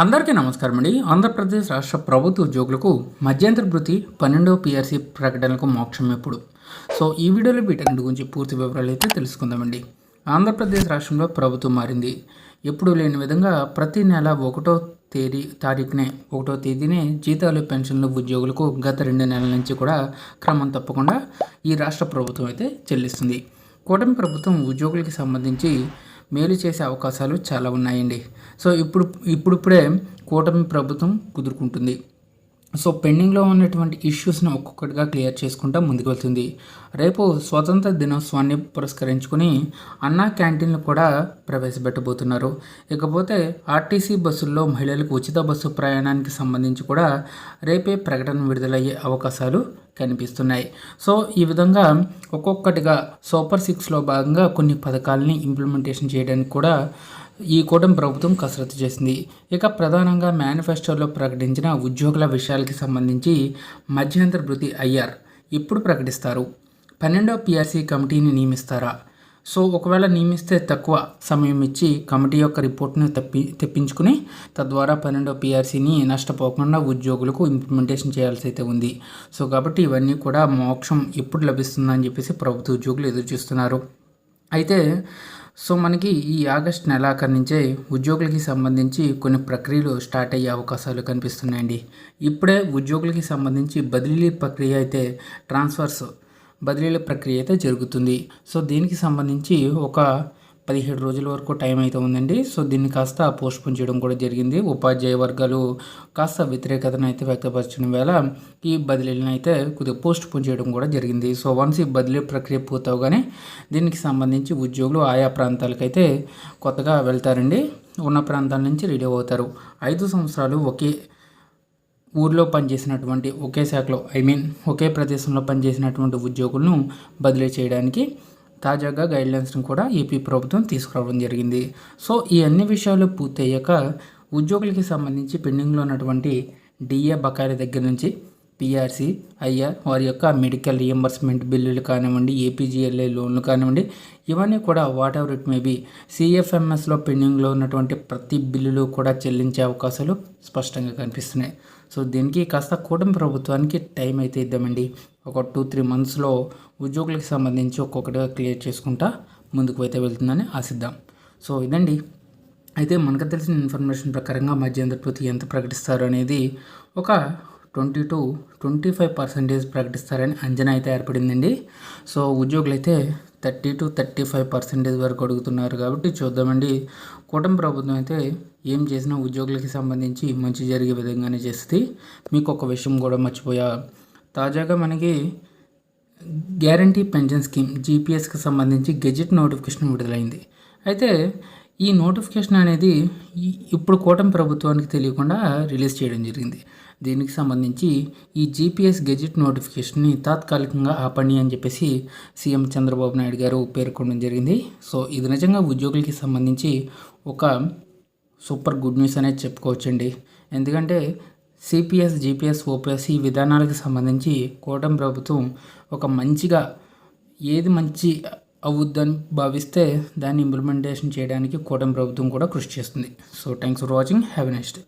అందరికీ నమస్కారం అండి. ఆంధ్రప్రదేశ్ రాష్ట్ర ప్రభుత్వ ఉద్యోగులకు మధ్యంతర భృతి పన్నెండవ పిఆర్సీ ప్రకటనలకు మోక్షం ఎప్పుడు? సో ఈ వీడియోలో వీటన్నిటి గురించి పూర్తి వివరాలు అయితే తెలుసుకుందామండి ఆంధ్రప్రదేశ్ రాష్ట్రంలో ప్రభుత్వం మారింది. ఎప్పుడు లేని విధంగా ప్రతి నెల ఒకటో తేదీ తారీఖునే ఒకటో తేదీనే జీతాలు పెన్షన్లు ఉద్యోగులకు గత రెండు నెలల నుంచి కూడా క్రమం తప్పకుండా ఈ రాష్ట్ర ప్రభుత్వం అయితే చెల్లిస్తుంది. కూటమి ప్రభుత్వం ఉద్యోగులకి సంబంధించి మేలు చేసే అవకాశాలు చాలా ఉన్నాయండి. సో ఇప్పుడు ఇప్పుడిప్పుడే కూటమి ప్రభుత్వం కుదురుకుంటుంది. సో పెండింగ్లో ఉన్నటువంటి ఇష్యూస్ని ఒక్కొక్కటిగా క్లియర్ చేసుకుంటా ముందుకు వెళ్తుంది. రేపు స్వతంత్ర దినోత్సవాన్ని పురస్కరించుకుని అన్నా క్యాంటీన్లు కూడా ప్రవేశపెట్టబోతున్నారు. ఇకపోతే ఆర్టీసీ బస్సుల్లో మహిళలకు ఉచిత బస్సు ప్రయాణానికి సంబంధించి కూడా రేపే ప్రకటన విడుదలయ్యే అవకాశాలు కనిపిస్తున్నాయి. సో ఈ విధంగా ఒక్కొక్కటిగా సూపర్ సిక్స్లో భాగంగా కొన్ని పథకాలని ఇంప్లిమెంటేషన్ చేయడానికి కూడా ఈ కూటమి ప్రభుత్వం కసరత్తు చేసింది. ఇక ప్రధానంగా మేనిఫెస్టోలో ప్రకటించిన ఉద్యోగుల విషయాలకి సంబంధించి మధ్యంతర భృతి ఐఆర్ ఇప్పుడు ప్రకటిస్తారు. పన్నెండవ పిఆర్సీ కమిటీని నియమిస్తారా? సో ఒకవేళ నియమిస్తే తక్కువ సమయం ఇచ్చి కమిటీ యొక్క రిపోర్ట్ను తెప్పి తెప్పించుకుని తద్వారా పన్నెండో పిఆర్సీని నష్టపోకుండా ఉద్యోగులకు ఇంప్లిమెంటేషన్ చేయాల్సి అయితే ఉంది. సో కాబట్టి ఇవన్నీ కూడా మోక్షం ఎప్పుడు లభిస్తుందని చెప్పేసి ప్రభుత్వ ఉద్యోగులు ఎదురు చూస్తున్నారు. అయితే సో మనకి ఈ ఆగస్ట్ నెలాఖరు నుంచే ఉద్యోగులకి సంబంధించి కొన్ని ప్రక్రియలు స్టార్ట్ అయ్యే అవకాశాలు కనిపిస్తున్నాయండి. ఇప్పుడే ఉద్యోగులకి సంబంధించి బదిలీ ప్రక్రియ అయితే ట్రాన్స్ఫర్స్ బదిలీల ప్రక్రియ అయితే జరుగుతుంది. సో దీనికి సంబంధించి ఒక పదిహేడు రోజుల వరకు టైం అయితే ఉందండి. సో దీన్ని కాస్త పోస్ట్పోన్ చేయడం కూడా జరిగింది. ఉపాధ్యాయ వర్గాలు కాస్త వ్యతిరేకతను అయితే వ్యక్తపరచడం వేళ ఈ బదిలీలను అయితే కొద్దిగా పోస్ట్పోన్ చేయడం కూడా జరిగింది. సో వన్స్ ఈ బదిలీ ప్రక్రియ పూర్తవగానే దీనికి సంబంధించి ఉద్యోగులు ఆయా ప్రాంతాలకైతే కొత్తగా వెళ్తారండి. ఉన్న ప్రాంతాల నుంచి రెడీ అవుతారు. ఐదు సంవత్సరాలు ఒకే ఊర్లో పనిచేసినటువంటి ఒకే శాఖలో ఐ మీన్ ఒకే ప్రదేశంలో పనిచేసినటువంటి ఉద్యోగులను బదిలీ చేయడానికి తాజాగా గైడ్లైన్స్ని కూడా ఏపీ ప్రభుత్వం తీసుకురావడం జరిగింది. సో ఈ అన్ని విషయాలు పూర్తయ్యాక ఉద్యోగులకి సంబంధించి పెండింగ్లో ఉన్నటువంటి డిఏ బకాయిల దగ్గర నుంచి పిఆర్సీ ఐఆర్ వారి యొక్క మెడికల్ రియంబర్స్మెంట్ బిల్లులు కానివ్వండి ఏపీజీఎల్ఏ లోన్లు కానివ్వండి ఇవన్నీ కూడా వాట్ ఎవర్ ఇట్ మే సిఎఫ్ఎంఎస్లో పెండింగ్లో ఉన్నటువంటి ప్రతి బిల్లులు కూడా చెల్లించే అవకాశాలు స్పష్టంగా కనిపిస్తున్నాయి. సో దీనికి కాస్త కూటమి ప్రభుత్వానికి టైం అయితే ఇద్దామండి. ఒక టూ త్రీ మంత్స్లో ఉద్యోగులకు సంబంధించి ఒక్కొక్కటిగా క్లియర్ చేసుకుంటా ముందుకు అయితే వెళ్తుందని ఆశిద్దాం. సో ఇదండి. అయితే మనకు తెలిసిన ఇన్ఫర్మేషన్ ప్రకారంగా మధ్యంధ్రప్రతి ఎంత ప్రకటిస్తారు అనేది ఒక twenty to twenty five percentage ప్రకటిస్తారని అంచనా అయితే ఏర్పడిందండి. సో ఉద్యోగులు అయితే thirty to thirty five percentage వరకు అడుగుతున్నారు కాబట్టి చూద్దామండి. కూటమి ప్రభుత్వం అయితే ఏం చేసినా ఉద్యోగులకి సంబంధించి మంచి జరిగే విధంగానే చేస్తుంది మీకు ఒక విషయం కూడా మర్చిపోయా. తాజాగా మనకి గ్యారంటీ పెన్షన్ స్కీమ్ జీపీఎస్కి సంబంధించి గెజెట్ నోటిఫికేషన్ విడుదలైంది. అయితే ఈ నోటిఫికేషన్ అనేది ఇప్పుడు కూటమి ప్రభుత్వానికి తెలియకుండా రిలీజ్ చేయడం జరిగింది. దీనికి సంబంధించి ఈ జీపీఎస్ గెజెట్ నోటిఫికేషన్ని తాత్కాలికంగా ఆపండి అని చెప్పేసి సీఎం చంద్రబాబు నాయుడు గారు పేర్కొనడం జరిగింది. సో ఇది నిజంగా ఉద్యోగులకి సంబంధించి ఒక సూపర్ గుడ్ న్యూస్ అనేది చెప్పుకోవచ్చండి. ఎందుకంటే సిపిఎస్ జిపిఎస్ ఓపీఎస్ ఈ విధానాలకు సంబంధించి కూటమి ప్రభుత్వం ఒక మంచిగా ఏది మంచి అవుద్దని భావిస్తే దాన్ని ఇంప్లిమెంటేషన్ చేయడానికి కూటమి ప్రభుత్వం కూడా కృషి చేస్తుంది. So thanks for watching have next